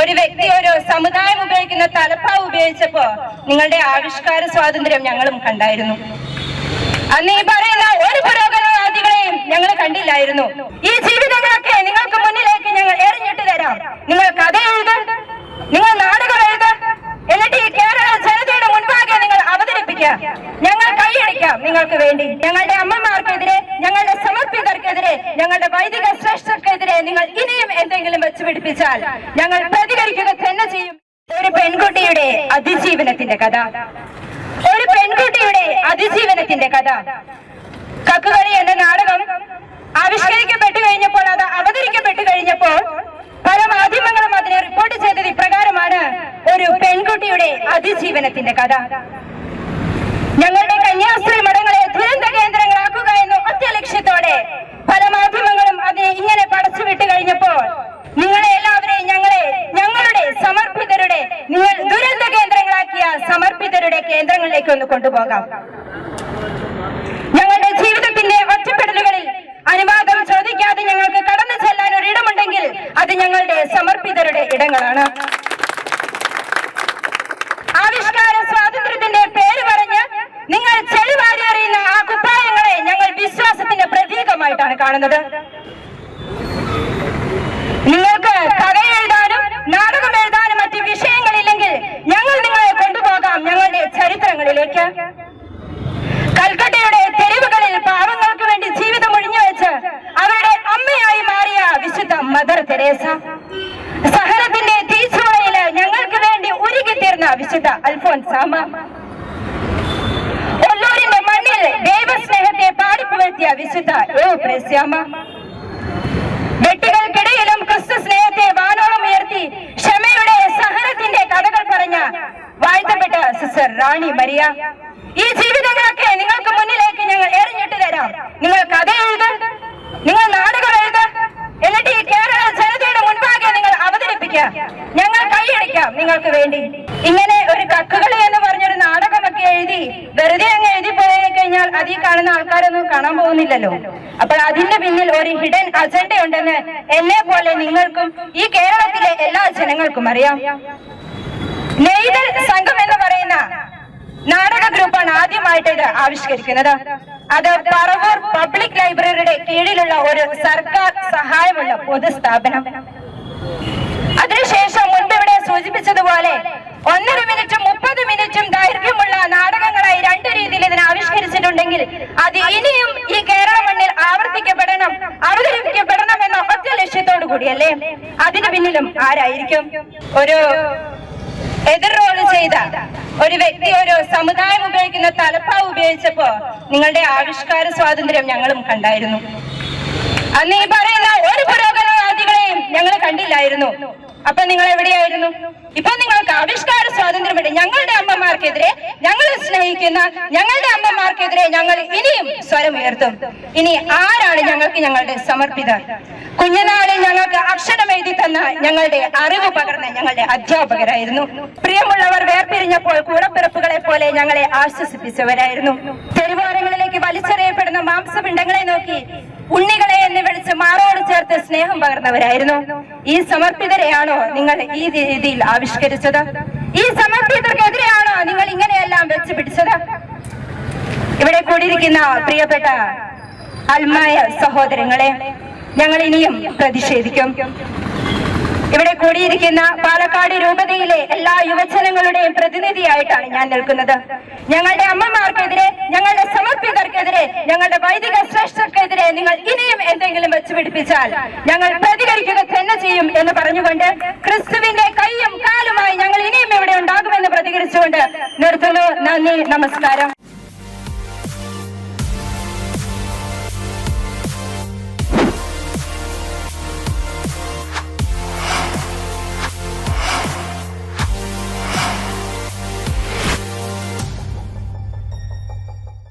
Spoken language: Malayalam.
ഒരു വ്യക്തി ഒരു സമുദായം ഉപയോഗിക്കുന്ന തലപ്പാവ് ഉപയോഗിച്ചപ്പോ നിങ്ങളുടെ ആവിഷ്കാര സ്വാതന്ത്ര്യം ഞങ്ങളും കണ്ടായിരുന്നു. അന്ന് ഈ പറയുന്ന ഒരു പുരോഗമനവാദികളെയും ഞങ്ങൾ കണ്ടില്ലായിരുന്നു. ഈ ജീവിതങ്ങളൊക്കെ നിങ്ങൾക്ക് മുന്നിലേക്ക് ഞങ്ങൾ എറിഞ്ഞിട്ട് തരാം. നിങ്ങൾ കഥ എഴുത് നിങ്ങൾ നാടകം എഴുത് എന്നിട്ട് ഈ കേരള ജനതയുടെ മുൻപാകെ നിങ്ങൾ അവതരിപ്പിക്കുക. ഞങ്ങൾ കൈയടിക്കാം നിങ്ങൾക്ക് വേണ്ടി. ഞങ്ങളുടെ അമ്മമാർക്കെതിരെ ഞങ്ങളുടെ ഞങ്ങളുടെ വൈദിക ശ്രേഷ്ഠർക്കെതിരെ നിങ്ങൾ ഇനിയും എന്തെങ്കിലും വെച്ച് പിടിപ്പിച്ചാൽ ഞങ്ങൾ പ്രതികരിക്കുക തന്നെ ചെയ്യും. ഒരു പെൺകുട്ടിയുടെ അതിജീവനത്തിന്റെ കഥ. ഒരു പെൺകുട്ടിയുടെ അതിജീവനത്തിന്റെ കഥ. കക്കുകളി എന്ന നാടകം ആവിഷ്കരിക്കപ്പെട്ടു കഴിഞ്ഞപ്പോൾ അത് അവതരിക്കപ്പെട്ടു കഴിഞ്ഞപ്പോൾ പല മാധ്യമങ്ങളും അതിനെ റിപ്പോർട്ട് ചെയ്തത് ഇപ്രകാരമാണ് ഒരു പെൺകുട്ടിയുടെ അതിജീവനത്തിന്റെ കഥ. ഞങ്ങളുടെ കന്യാസ്ത്രീ മഠങ്ങളെ ദുരന്ത കേന്ദ്രങ്ങളാക്കുക എന്ന ഒറ്റ ലക്ഷ്യത്തോടെ പല മാധ്യമങ്ങളും അതിനെ ഇങ്ങനെ പടച്ചുവിട്ട് കഴിഞ്ഞപ്പോൾ നിങ്ങളെ എല്ലാവരെയും ഞങ്ങളെ ഞങ്ങളുടെ സമർപ്പിതരുടെ നിങ്ങൾ ദുരന്ത കേന്ദ്രങ്ങളാക്കിയ സമർപ്പിതരുടെ കേന്ദ്രങ്ങളിലേക്ക് ഒന്ന് കൊണ്ടുപോകാം. ഞങ്ങളുടെ ജീവിതത്തിന്റെ ഒറ്റപ്പെടലുകളിൽ അനുവാദം ചോദിക്കാതെ ഞങ്ങൾക്ക് കടന്നു ചെല്ലാൻ ഒരു ഇടമുണ്ടെങ്കിൽ അത് ഞങ്ങളുടെ സമർപ്പിതരുടെ ഇടങ്ങളാണ്. ആവിഷ്കാര സ്വാതന്ത്ര്യത്തിന്റെ പേര് പറഞ്ഞ് നിങ്ങൾ ചെളിവാരി എറിയുന്ന ആ കുപ്പായങ്ങളെ ഞങ്ങൾ വിശ്വാസത്തിന്റെ പ്രതീകമായിട്ടാണ് കാണുന്നത് നിങ്ങൾക്ക് കഥ എഴുതാനും നാടകം എഴുതാനും മറ്റ് വിഷയങ്ങളില്ലെങ്കിൽ ഞങ്ങൾ നിങ്ങളെ കൊണ്ടുപോകാം ഞങ്ങളുടെ ചരിത്രങ്ങളിലേക്ക് കൽക്കട്ടയുടെ തെരുവുകളിൽ പാവങ്ങൾക്ക് വേണ്ടി ജീവിതം ഒഴിഞ്ഞുവെച്ച് അവരുടെ അമ്മയായി മാറിയ വിശുദ്ധ മദർ തെരേസ. സഹനത്തിന്റെ തീച്ചുളയിൽ ഞങ്ങൾക്ക് വേണ്ടി ഉരുകിത്തീർന്ന വിശുദ്ധ അൽഫോൻസാമ ഒല്ലൂരിന്റെ മണ്ണിൽ ദൈവസ്നേഹത്തെ പാടിപ്പുകഴ്ത്തിയ വിശുദ്ധ യോ പ്രസ്യാമ റാണി മരിയ ഈ ജീവിതങ്ങളൊക്കെ നിങ്ങൾക്ക് മുന്നിലേക്ക് ഞങ്ങൾ എറിഞ്ഞിട്ട് തരാം. നിങ്ങൾ കഥ എഴുത് നിങ്ങൾ നാടുകൾ എഴുത്. എന്നിട്ട് ഈ കേരള ജനതയുടെ മുൻപാകെ നിങ്ങൾ അവതരിപ്പിക്കുക ഞങ്ങൾ കൈയടിക്കാം നിങ്ങൾക്ക് വേണ്ടി. ഇങ്ങനെ ഒരു കക്കുകളി എന്ന് പറഞ്ഞൊരു നാടകമൊക്കെ എഴുതി വെറുതെ അങ്ങ് എഴുതി പോയി കഴിഞ്ഞാൽ അത് ഈ കാണുന്ന ആൾക്കാരൊന്നും കാണാൻ പോകുന്നില്ലല്ലോ. അപ്പോൾ അതിന്റെ പിന്നിൽ ഒരു ഹിഡൻ അജണ്ട ഉണ്ടെന്ന് എന്നെ പോലെ നിങ്ങൾക്കും ഈ കേരളത്തിലെ എല്ലാ ജനങ്ങൾക്കും അറിയാം. നെയ്തൽ സംഘം എന്ന് പറയുന്ന നാടക ഗ്രൂപ്പാണ് ആദ്യമായിട്ട് ഇത് ആവിഷ്കരിക്കുന്നത്. അത് പറവൂർ പബ്ലിക് ലൈബ്രറിയുടെ കീഴിലുള്ള ഒരു സർക്കാർ സഹായമുള്ള പൊതുസ്ഥാപനം. അതിനുശേഷം മുൻപ് ഇവിടെ സൂചിപ്പിച്ചതുപോലെ ഒന്നര മിനിറ്റും മുപ്പത് മിനിറ്റും ദൈർഘ്യമുള്ള നാടകങ്ങളായി രണ്ട് രീതിയിൽ ഇതിനെ ആവിഷ്കരിച്ചിട്ടുണ്ടെങ്കിൽ അത് ഇനിയും ഈ കേരള മണ്ണിൽ ആവർത്തിക്കപ്പെടണം അവതരിപ്പിക്കപ്പെടണം എന്ന ഒറ്റ ലക്ഷ്യത്തോടു കൂടിയല്ലേ? അതിന് പിന്നിലും ആരായിരിക്കും? ഒരു എതിർ റോൾ ചെയ്ത ഒരു വ്യക്തി ഒരു സമുദായം ഉപയോഗിക്കുന്ന തലപ്പാവ് ഉപയോഗിച്ചപ്പോ നിങ്ങളുടെ ആവിഷ്കാര സ്വാതന്ത്ര്യം ഞങ്ങളും കണ്ടായിരുന്നു. അന്ന് ഈ പറയുന്ന ഒരു പുരോഗമനവാദികളെയും ഞങ്ങൾ കണ്ടില്ലായിരുന്നു. അപ്പൊ നിങ്ങൾ എവിടെയായിരുന്നു? ഇപ്പൊ നിങ്ങൾക്ക് ആവിഷ്കാര സ്വാതന്ത്ര്യമുണ്ട്. ഞങ്ങളുടെ അമ്മമാർക്കെതിരെ ഞങ്ങൾ സ്നേഹിക്കുന്ന ഞങ്ങളുടെ അമ്മമാർക്കെതിരെ ഞങ്ങൾ ഇനിയും സ്വരം ഉയർത്തും. ഇനി ആരാണ് ഞങ്ങൾക്ക് ഞങ്ങളുടെ സമർപ്പിത? കുഞ്ഞുനാളിൽ അക്ഷരം എഴുതി തന്ന ഞങ്ങളുടെ അറിവ് പകർന്ന ഞങ്ങളുടെ അധ്യാപകരായിരുന്നു. പ്രിയമുള്ളവർ വേർപിരിഞ്ഞപ്പോൾ കൂടപ്പിറപ്പുകളെ പോലെ ഞങ്ങളെ ആശ്വസിപ്പിച്ചവരായിരുന്നു. തെരുവോരങ്ങളിലേക്ക് വലിച്ചെറിയപ്പെടുന്ന മാംസപിണ്ഡങ്ങളെ നോക്കി ഉണ്ണികളെ എന്ന് വിളിച്ച് മാറോട് ചേർത്ത് സ്നേഹം പകർന്നവരായിരുന്നു. ഈ സമർപ്പിതരെയാണോ നിങ്ങൾ ഈ രീതിയിൽ ആവിഷ്കരിച്ചത്? ഈ സമർപ്പിതർക്കെതിരെയാണോ നിങ്ങൾ ഇങ്ങനെയെല്ലാം വെച്ച് പിടിച്ചത്? ഇവിടെ കൂടിയിരിക്കുന്ന പ്രിയപ്പെട്ട അൽമായ സഹോദരങ്ങളെ ഞങ്ങൾ ഇനിയും പ്രതിഷേധിക്കും. ഇവിടെ കൂടിയിരിക്കുന്ന പാലക്കാട് രൂപതയിലെ എല്ലാ യുവജനങ്ങളുടെയും പ്രതിനിധിയായിട്ടാണ് ഞാൻ നിൽക്കുന്നത്. ഞങ്ങളുടെ അമ്മമാർക്കെതിരെ ഞങ്ങളുടെ സമർപ്പിതർക്കെതിരെ ഞങ്ങളുടെ വൈദിക ശ്രേഷ്ഠർക്കെതിരെ നിങ്ങൾ ഇനിയും എന്തെങ്കിലും വെച്ച് പിടിപ്പിച്ചാൽ ഞങ്ങൾ പ്രതികരിക്കുക തന്നെ ചെയ്യും എന്ന് പറഞ്ഞുകൊണ്ട് ക്രിസ്തുവിന്റെ കൈയും കാലുമായി ഞങ്ങൾ ഇനിയും ഇവിടെ ഉണ്ടാകുമെന്ന് പ്രതികരിച്ചുകൊണ്ട് നിർത്തുന്നു. നന്ദി നമസ്കാരം.